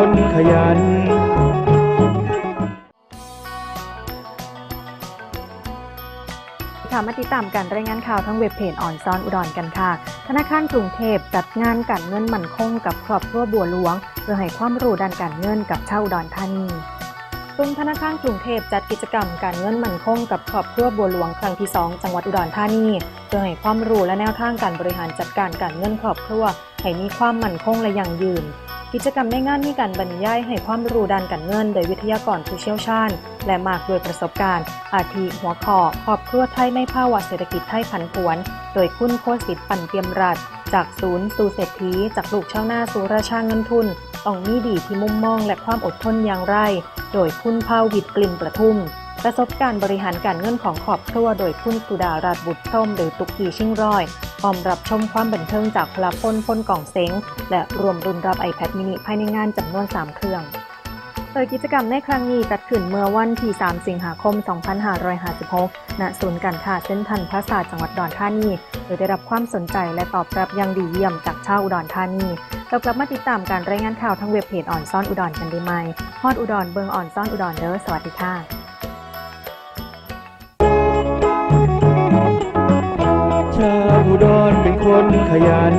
คนขยันค่ะมาติดตามการรายงานข่าวทั้งเว็บเพจออนซอนอุดรกันค่ะ ธนาคารกรุงเทพจัดงานการเงินมั่นคงกับครอบครัวบัวหลวง เพื่อให้ความรู้ด้านการเงินกับชาวอุดรธานีกลุ่มธนาคารกรุงเทพจัดกิจกรรมการเงินมั่นคงกับครอบครัวบัวหลวงครั้งที่ 2 จังหวัดอุดรธานีเพื่อให้ความรู้และแนวทางการบริหารจัดการการเงินครอบครัวให้มีความมั่นคงและยั่งยืน กิจกรรมในงานมีการบรรยายให้ความรู้ด้านการเงิน โดยวิทยากรผู้เชี่ยวชาญ และมากด้วยประสบการณ์ อาทิหัวข้อครอบครัวไทยในภาวะเศรษฐกิจไทยผันผวน โดยคุณโคสิทธิ์ปั่นเตรียมรัฐ จากศูนย์สู่เศรษฐีจากลูกชาวนาสู่ราชาเงินทุน ต้องมีดีที่มุมมองและความอดทนอย่างไร โดยคุณภาวิทย์กลิ่นประทุมประสบการณ์บริหารการเงินของครอบครัวโดยคุณสุดาราชบุตรส้มหรือตุกกีชิงร้อย พร้อมรับชมความบันเทิงจากพลาพลพลกล่องเซ็งและรวมรุ่นรับ iPad mini ภายในงานจำนวน 3 เครื่องโดยกิจกรรมในครั้งนี้จัดขึ้นเมื่อวันที่ 3 สิงหาคม 2556 ณ ศูนย์การค้าเส้นทันพระศาสตร์จังหวัดอุดรธานี โดยได้รับความสนใจและตอบรับอย่างดีเยี่ยมจากชาวอุดรธานีเรากลับมาติดตามการรายงานข่าวทั้งเว็บเพจอ่อนซ่อนอุดรกันได้ไหมฮอดอุดรเบิงอ่อนซ่อนอุดรเด้อ สวัสดีค่ะ คนขยัน